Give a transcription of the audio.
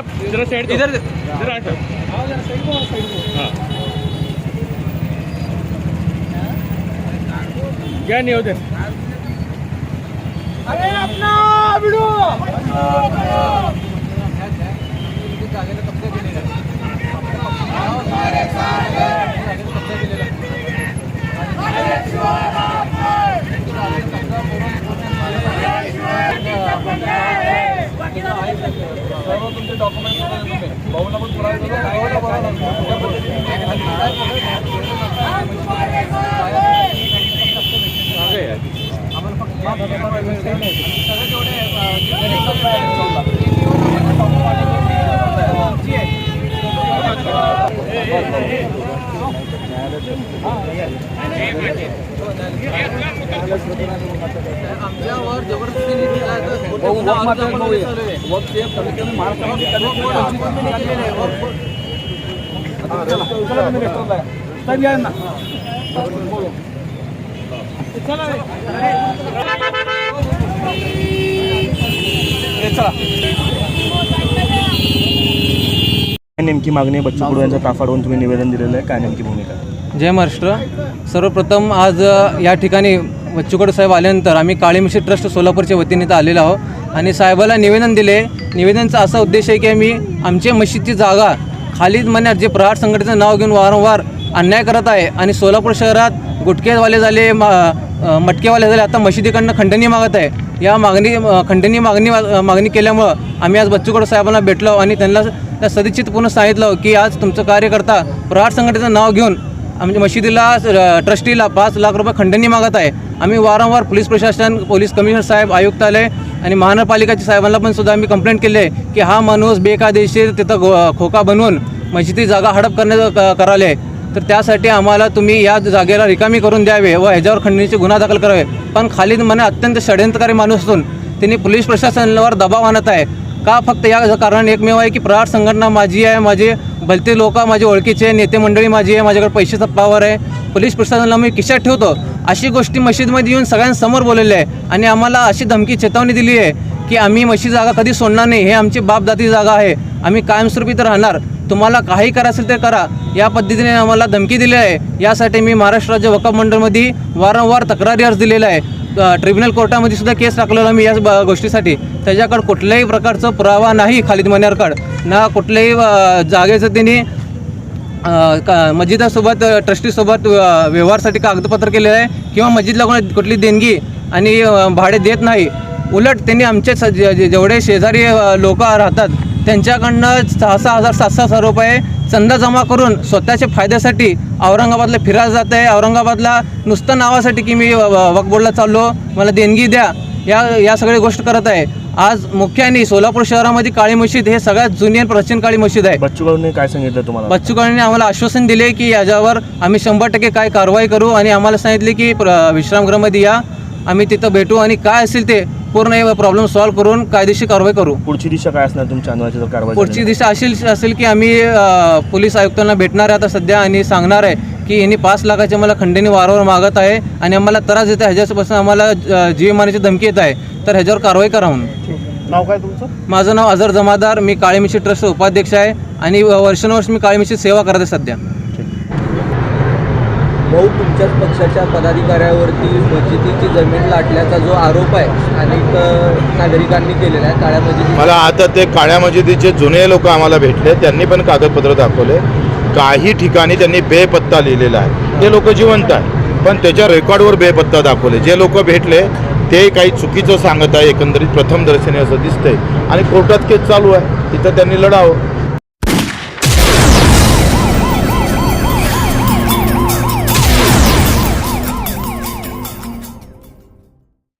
साहब जरा साइड इधर इधर आ हाँ। क्या नहीं होते अरे अपना डॉक्युमेंट भाऊला पण पुरावे आम्हाला फक्त आमच्यावर जबरदस्तीने तर आहे. काय नेमकी मागणी आहे बच्चू कडू यांचा ताफाडवून तुम्ही निवेदन दिलेलं आहे काय नेमकी भूमिका जय महाराष्ट्र सर्वप्रथम आज अ, या ठिकाणी बच्चूकडे साहेब आल्यानंतर आम्ही काळी मिश्री ट्रस्ट सोलापूरच्या वतीने तर आलेलो आहोत. आणि साहेबाला निवेदन दिले. निवेदनचा असा उद्देश आहे की आम्ही आमच्या मशीदची जागा खालीद मन्यात जे प्रहार संघटनेचं नाव घेऊन वारंवार अन्याय करत आहे आणि सोलापूर शहरात गुटखेवाले झाले मा मटकेवाले झाले आता मशिदीकडनं खंडणी मागत आहे. या मागणी खंडणी मागणी मागणी केल्यामुळं आम्ही आज बच्चूकडे साहेबांना भेटलो आणि त्यांना त्या सदिच्छितपूर्ण सांगितलं की आज तुमचं कार्यकर्ता प्रहार संघटनेचं नाव घेऊन आमच्या मशिदीला ट्रस्टीला पाच लाख रुपये खंडणी मागत आहे. आम्ही वारंवार पोलीस प्रशासन पोलीस कमिशनर साहेब आयुक्तालय आणि महानगरपालिकाच्या साहेबांना पण सुद्धा आम्ही कंप्लेंट केली आहे की हा माणूस बेकायदेशीर तिथं गो खोका बनवून मशिदी जागा हडप करण्याचं कराले तर त्यासाठी आम्हाला तुम्ही या जागेला रिकामी करून द्यावे व ह्याच्यावर खंडणीचे गुन्हा दाखल करावे. पण खालीद मने अत्यंत षडयंत्रकारी माणूस असून त्यांनी पोलीस प्रशासनावर दबाव आणत आहे. का फक्त या कारण एकमेव आहे की प्रहार संघटना माझी आहे माझे भलते लोक माझे ओळखीचे नेते मंडळी माझी आहे माझ्याकडे पैशाचा पावर आहे. पोलीस प्रशासनाला मी किशात ठेवतो. अशी गोष्टी मशीदमध्ये येऊन सगळ्यांसमोर बोललेले आहे. आणि आम्हाला अशी धमकी चेतावणी दिली आहे की आम्ही मशीद जागा कधी सोडणार नाही. हे आमची बापदादी जागा आहे. आम्ही कायमस्वरूपी तर राहणार. तुम्हाला काही करा असेल तर करा. या पद्धतीने आम्हाला धमकी दिली आहे. यासाठी मी महाराष्ट्र राज्य वकफ मंडळमध्ये वारंवार तक्रारी अर्ज दिलेला आहे. ट्रिब्युनल कोर्टामध्ये सुद्धा केस टाकलेला मी या ब- गोष्टीसाठी. त्याच्याकडे कुठल्याही प्रकारचं पुरावा नाही खालिद मनेरकडं ना कुठल्याही जागेचं त्यांनी का- मस्जिदासोबत ट्रस्टीसोबत व्यवहारसाठी कागदपत्र केलेलं आहे किंवा मस्जिदला कोण कुठली देणगी आणि भाडे देत नाही. उलट त्यांनी आमचे स- जे- जेवढे शेजारी लोक राहतात त्यांच्याकडनं सहा सहा हजार सात सहा हजार रुपये चंदा जमा करून स्वतःच्या फायद्यासाठी औरंगाबादला फिरायला जात आहे. औरंगाबादला नुसतं नावासाठी की मी वक बोर्डला चाललो मला देणगी द्या या या सगळ्या गोष्ट करत आहे. आज मुख्याने सोलापूर शहरामध्ये काळी मशीद हे सगळ्यात जुनी आणि प्राचीन काळी मशीद आहे. बच्चू कडूंनी काय सांगितलं तुम्हाला? बच्चू कडूंनी आम्हाला आश्वासन दिले की याच्यावर आम्ही शंभर टक्के काय कारवाई करू आणि आम्हाला सांगितले की विश्रामगृहामध्ये या. आम्ही तिथं भेटू आणि काय असेल ते पूर्ण हे प्रॉब्लेम सॉल्व्ह करून कायदेशीर कारवाई करू. पुढची दिशा काय असणार तुमच्या अनुवाची जर कारवाई पुढची? दिशा अशी असेल की आम्ही अ, पोलीस आयुक्तांना भेटणार आहे आता सध्या आणि सांगणार आहे की यांनी पाच लाखाचे मला खंडणी वारंवार मागत आहे आणि आम्हाला त्रास देत आहे. ह्याच्यापासून आम्हाला अ, जीव मारण्याची धमकी येत आहे. तर ह्याच्यावर कारवाई करा म्हणून. नाव काय तुमचं? माझं नाव अझर जमादार. मी काळी मिशी ट्रस्ट उपाध्यक्ष आहे आणि वर्षानुवर्ष मी काळी मिशी सेवा करत आहे सध्या. भाऊ तुमच्याच पक्षाच्या पदाधिकाऱ्यावरती मस्जिदीची जमीन लाटल्याचा जो आरोप आहे अनेक नागरिकांनी केलेला आहे काळ्या मस्जिदी मला आता ते काळ्या मशिदीचे जुने लोक आम्हाला भेटले त्यांनी पण कागदपत्र दाखवले. काही ठिकाणी त्यांनी बेपत्ता लिहिलेला आहे. ते लोक जिवंत आहे पण त्याच्या रेकॉर्डवर बेपत्ता दाखवले. जे लोक भेटले ते काही चुकीचं सांगत आहे एकंदरीत प्रथमदर्शनी असं दिसतंय. आणि कोर्टात केस चालू आहे. तिथं त्यांनी लढावं.